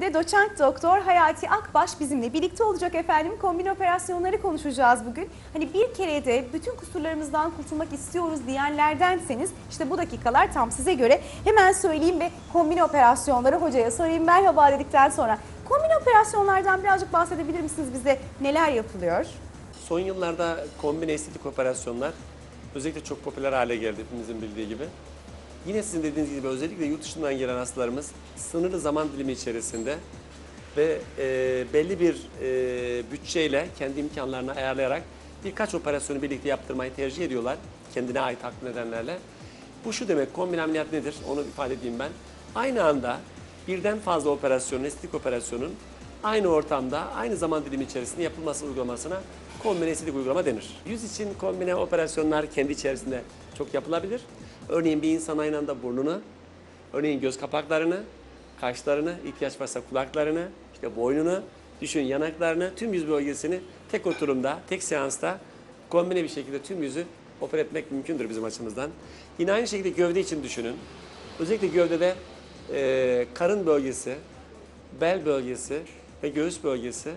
bölümünde doçent doktor Hayati Akbaş bizimle birlikte olacak efendim. Kombin operasyonları konuşacağız bugün. Hani bir kere de bütün kusurlarımızdan kurtulmak istiyoruz diyenlerdenseniz işte bu dakikalar tam size göre. Hemen söyleyeyim ve kombin operasyonları hocaya sorayım. Merhaba dedikten sonra kombin operasyonlardan birazcık bahsedebilir misiniz bize? Neler yapılıyor? Son yıllarda kombine estetik operasyonlar özellikle çok popüler hale geldi hepimizin bildiği gibi. Yine sizin dediğiniz gibi özellikle yurt dışından gelen hastalarımız sınırlı zaman dilimi içerisinde ve e, belli bir e, bütçeyle kendi imkanlarını ayarlayarak birkaç operasyonu birlikte yaptırmayı tercih ediyorlar kendine ait haklı nedenlerle. Bu şu demek kombin ameliyat nedir onu ifade edeyim ben. Aynı anda birden fazla operasyonun, estetik operasyonun aynı ortamda, aynı zaman dilimi içerisinde yapılması uygulamasına kombine estetik uygulama denir. Yüz için kombine operasyonlar kendi içerisinde çok yapılabilir. Örneğin bir insan aynı anda burnunu, örneğin göz kapaklarını, kaşlarını, ihtiyaç varsa kulaklarını, işte boynunu, düşün yanaklarını, tüm yüz bölgesini tek oturumda, tek seansta kombine bir şekilde tüm yüzü opera etmek mümkündür bizim açımızdan. Yine aynı şekilde gövde için düşünün. Özellikle gövdede e, karın bölgesi, bel bölgesi ve göğüs bölgesi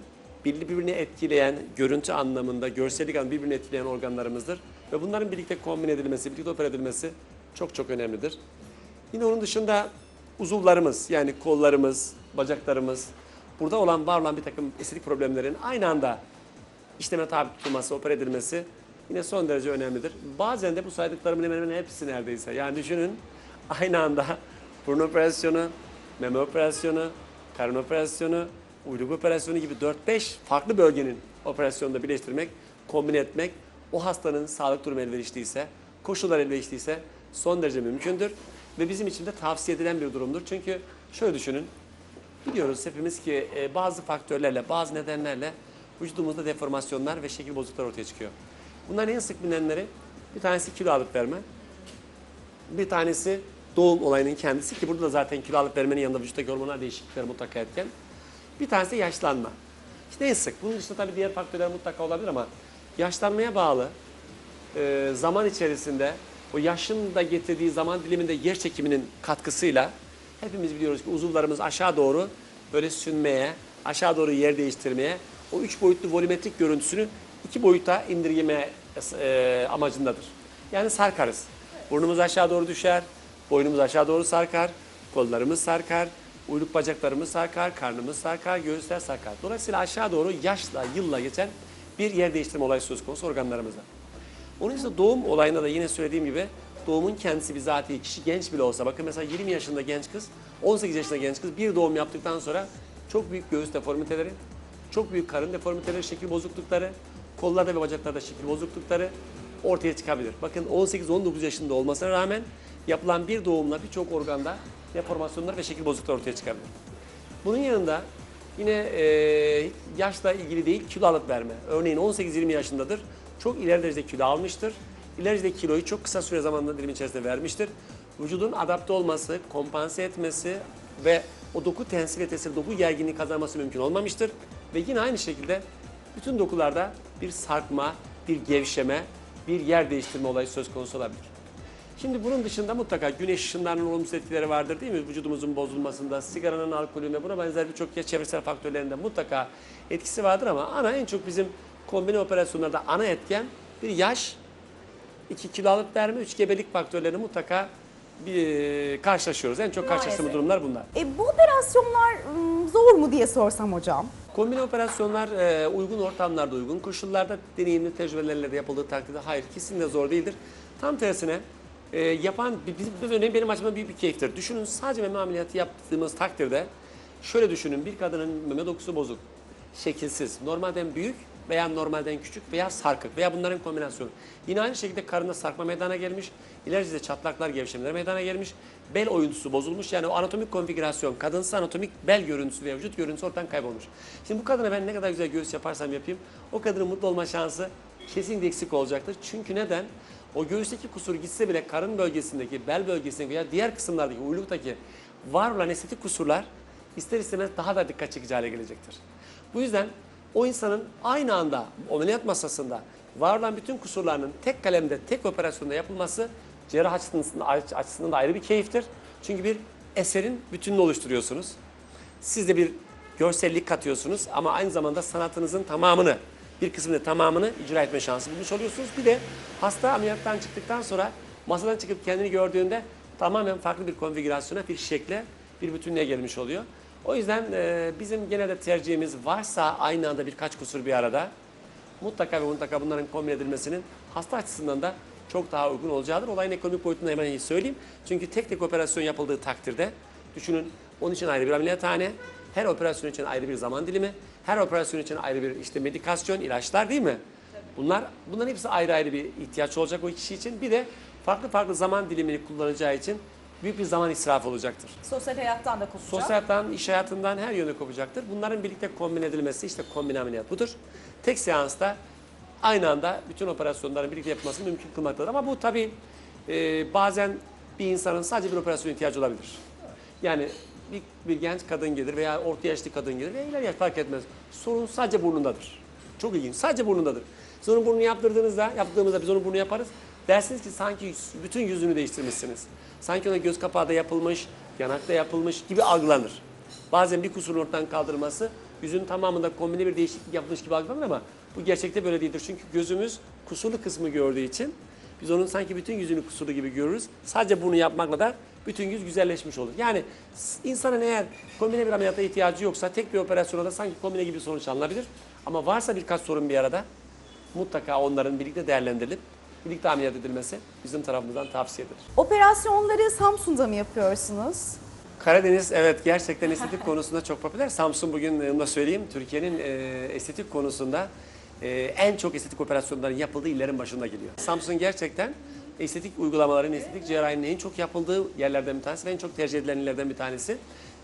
birbirini etkileyen, görüntü anlamında, görsellik anlamında birbirini etkileyen organlarımızdır. Ve bunların birlikte kombin edilmesi, birlikte opera edilmesi çok çok önemlidir. Yine onun dışında uzuvlarımız yani kollarımız, bacaklarımız, burada olan var olan bir takım estetik problemlerin aynı anda işleme tabi tutulması, opera edilmesi yine son derece önemlidir. Bazen de bu saydıklarımın hemen hemen hepsi neredeyse. Yani düşünün aynı anda burun operasyonu, meme operasyonu, karın operasyonu, uyluk operasyonu gibi 4-5 farklı bölgenin operasyonunda birleştirmek, kombine etmek o hastanın sağlık durumu elverişliyse, koşullar elverişliyse son derece mümkündür. Ve bizim için de tavsiye edilen bir durumdur. Çünkü şöyle düşünün, biliyoruz hepimiz ki e, bazı faktörlerle, bazı nedenlerle vücudumuzda deformasyonlar ve şekil bozukluklar ortaya çıkıyor. Bunların en sık bilinenleri bir tanesi kilo alıp verme, bir tanesi doğum olayının kendisi ki burada da zaten kilo alıp vermenin yanında vücuttaki hormonal değişiklikler mutlaka etken. Bir tanesi yaşlanma. İşte en sık. Bunun dışında tabii diğer faktörler mutlaka olabilir ama yaşlanmaya bağlı e, zaman içerisinde o yaşın da getirdiği zaman diliminde yer çekiminin katkısıyla hepimiz biliyoruz ki uzuvlarımız aşağı doğru böyle sünmeye, aşağı doğru yer değiştirmeye, o üç boyutlu volümetrik görüntüsünü iki boyuta indirgeme e, amacındadır. Yani sarkarız. Burnumuz aşağı doğru düşer, boynumuz aşağı doğru sarkar, kollarımız sarkar, uyluk bacaklarımız sarkar, karnımız sarkar, göğüsler sarkar. Dolayısıyla aşağı doğru yaşla, yılla geçen bir yer değiştirme olayı söz konusu organlarımızda. Onun için doğum olayında da yine söylediğim gibi doğumun kendisi bizatihi kişi genç bile olsa bakın mesela 20 yaşında genç kız 18 yaşında genç kız bir doğum yaptıktan sonra çok büyük göğüs deformiteleri, çok büyük karın deformiteleri, şekil bozuklukları, kollarda ve bacaklarda şekil bozuklukları ortaya çıkabilir. Bakın 18-19 yaşında olmasına rağmen yapılan bir doğumla birçok organda deformasyonlar ve şekil bozuklukları ortaya çıkabilir. Bunun yanında yine e, yaşla ilgili değil kilo alıp verme. Örneğin 18-20 yaşındadır. Çok ileri derecede kilo almıştır. İleri derecede kiloyu çok kısa süre zamanda dilim içerisinde vermiştir. Vücudun adapte olması, kompanse etmesi ve o doku tesir, doku gerginliği kazanması mümkün olmamıştır. Ve yine aynı şekilde bütün dokularda bir sarkma, bir gevşeme, bir yer değiştirme olayı söz konusu olabilir. Şimdi bunun dışında mutlaka güneş ışınlarının olumsuz etkileri vardır değil mi? Vücudumuzun bozulmasında, sigaranın, alkolün ve buna benzer birçok çevresel faktörlerinde mutlaka etkisi vardır ama ana en çok bizim kombine operasyonlarda ana etken bir yaş, iki kilo alıp verme, üç gebelik faktörlerini mutlaka bir karşılaşıyoruz. En çok karşılaştığımız durumlar bunlar. E, bu operasyonlar ım, zor mu diye sorsam hocam? Kombine operasyonlar e, uygun ortamlarda, uygun koşullarda deneyimli tecrübelerle de yapıldığı takdirde hayır kesinlikle zor değildir. Tam tersine e, yapan, biz, biz örneğin benim açımdan büyük bir keyiftir. Düşünün sadece meme ameliyatı yaptığımız takdirde şöyle düşünün bir kadının meme dokusu bozuk, şekilsiz, normalden büyük veya normalden küçük veya sarkık veya bunların kombinasyonu. Yine aynı şekilde karında sarkma meydana gelmiş, ileride çatlaklar, gevşemeler meydana gelmiş, bel oyuntusu bozulmuş. Yani o anatomik konfigürasyon, kadınsı anatomik bel görüntüsü ve vücut görüntüsü ortadan kaybolmuş. Şimdi bu kadına ben ne kadar güzel göğüs yaparsam yapayım, o kadının mutlu olma şansı kesinlikle eksik olacaktır. Çünkü neden? O göğüsteki kusur gitse bile karın bölgesindeki, bel bölgesindeki veya diğer kısımlardaki, uyluktaki var olan estetik kusurlar ister istemez daha da dikkat çekici hale gelecektir. Bu yüzden o insanın aynı anda ameliyat masasında var olan bütün kusurlarının tek kalemde, tek operasyonda yapılması cerrah açısından, da ayrı bir keyiftir. Çünkü bir eserin bütününü oluşturuyorsunuz. Siz de bir görsellik katıyorsunuz ama aynı zamanda sanatınızın tamamını, bir kısmını tamamını icra etme şansı bulmuş oluyorsunuz. Bir de hasta ameliyattan çıktıktan sonra masadan çıkıp kendini gördüğünde tamamen farklı bir konfigürasyona, bir şekle, bir bütünlüğe gelmiş oluyor. O yüzden e, bizim genelde tercihimiz varsa aynı anda birkaç kusur bir arada mutlaka ve mutlaka bunların kombin edilmesinin hasta açısından da çok daha uygun olacağıdır. Olayın ekonomik boyutunu hemen iyi söyleyeyim. Çünkü tek tek operasyon yapıldığı takdirde düşünün onun için ayrı bir ameliyathane, her operasyon için ayrı bir zaman dilimi, her operasyon için ayrı bir işte medikasyon, ilaçlar değil mi? Bunlar bunların hepsi ayrı ayrı bir ihtiyaç olacak o kişi için. Bir de farklı farklı zaman dilimini kullanacağı için büyük bir zaman israfı olacaktır. Sosyal hayattan da kopacak. Sosyal hayattan, iş hayatından her yönde kopacaktır. Bunların birlikte kombin edilmesi işte kombin ameliyat budur. Tek seansta aynı anda bütün operasyonların birlikte yapılmasını mümkün kılmaktadır. Ama bu tabii e, bazen bir insanın sadece bir operasyon ihtiyacı olabilir. Yani bir, bir genç kadın gelir veya orta yaşlı kadın gelir veya ileri yaş fark etmez. Sorun sadece burnundadır. Çok ilginç. Sadece burnundadır. Siz onun burnunu yaptırdığınızda, yaptığımızda biz onun burnunu yaparız. Dersiniz ki sanki bütün yüzünü değiştirmişsiniz. Sanki ona göz kapağı da yapılmış, yanakta yapılmış gibi algılanır. Bazen bir kusurun ortadan kaldırılması yüzün tamamında kombine bir değişiklik yapılmış gibi algılanır ama bu gerçekte böyle değildir. Çünkü gözümüz kusurlu kısmı gördüğü için biz onun sanki bütün yüzünü kusurlu gibi görürüz. Sadece bunu yapmakla da bütün yüz güzelleşmiş olur. Yani insanın eğer kombine bir ameliyata ihtiyacı yoksa tek bir operasyona da sanki kombine gibi sonuç alınabilir. Ama varsa birkaç sorun bir arada mutlaka onların birlikte değerlendirilip birlikte ameliyat edilmesi bizim tarafımızdan tavsiye edilir. Operasyonları Samsun'da mı yapıyorsunuz? Karadeniz evet gerçekten estetik konusunda çok popüler. Samsun bugün e, onu da söyleyeyim Türkiye'nin e, estetik konusunda e, en çok estetik operasyonların yapıldığı illerin başında geliyor. Samsun gerçekten estetik uygulamaların, estetik cerrahinin en çok yapıldığı yerlerden bir tanesi ve en çok tercih edilen illerden bir tanesi.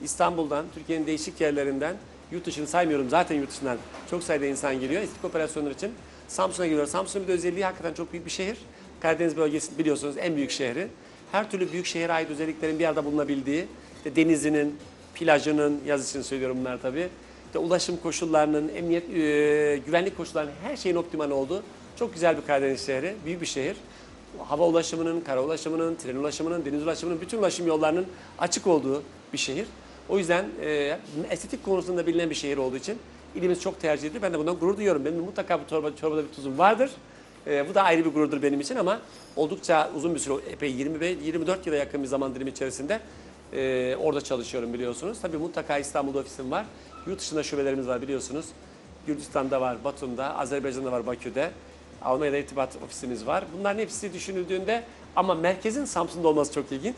İstanbul'dan, Türkiye'nin değişik yerlerinden, yurt dışını saymıyorum zaten yurt dışından çok sayıda insan geliyor estetik operasyonlar için. Samsun'a geliyor. Samsun'un bir de özelliği hakikaten çok büyük bir şehir. Karadeniz bölgesi biliyorsunuz en büyük şehri. Her türlü büyük şehre ait özelliklerin bir arada bulunabildiği, işte denizinin, plajının, yaz için söylüyorum bunlar tabii, işte ulaşım koşullarının, emniyet, e, güvenlik koşullarının her şeyin optimal olduğu çok güzel bir Karadeniz şehri, büyük bir şehir. Hava ulaşımının, kara ulaşımının, tren ulaşımının, deniz ulaşımının, bütün ulaşım yollarının açık olduğu bir şehir. O yüzden e, estetik konusunda bilinen bir şehir olduğu için ilimiz çok tercih edilir. Ben de bundan gurur duyuyorum. Benim mutlaka bu çorba, çorbada bir tuzum vardır. E, bu da ayrı bir gururdur benim için ama oldukça uzun bir süre, epey 25, 24 yıla yakın bir zaman dilimi içerisinde e, orada çalışıyorum biliyorsunuz. Tabii mutlaka İstanbul'da ofisim var. Yurt dışında şubelerimiz var biliyorsunuz. Gürcistan'da var, Batum'da, Azerbaycan'da var, Bakü'de. Almanya'da irtibat ofisimiz var. Bunların hepsi düşünüldüğünde ama merkezin Samsun'da olması çok ilginç.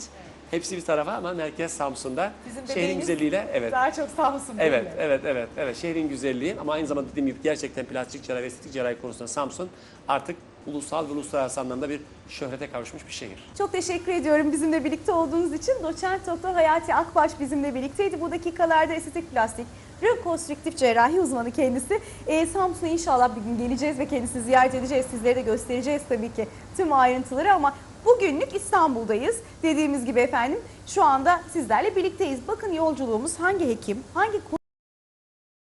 Hepsi bir tarafa ama merkez Samsun'da. Bizim Şehrin güzelliğiyle evet. Daha çok Samsun değil Evet, mi? evet, evet, evet. Şehrin güzelliği ama aynı zamanda dediğim gibi gerçekten plastik cerrahi ve estetik cerrahi konusunda Samsun artık ulusal ve uluslararası anlamda bir şöhrete kavuşmuş bir şehir. Çok teşekkür ediyorum bizimle birlikte olduğunuz için. Doçent Doktor Hayati Akbaş bizimle birlikteydi. Bu dakikalarda estetik plastik rekonstrüktif cerrahi uzmanı kendisi. Ee, Samsun'a inşallah bir gün geleceğiz ve kendisini ziyaret edeceğiz. Sizlere de göstereceğiz tabii ki tüm ayrıntıları ama bugünlük İstanbul'dayız. Dediğimiz gibi efendim şu anda sizlerle birlikteyiz. Bakın yolculuğumuz hangi hekim, hangi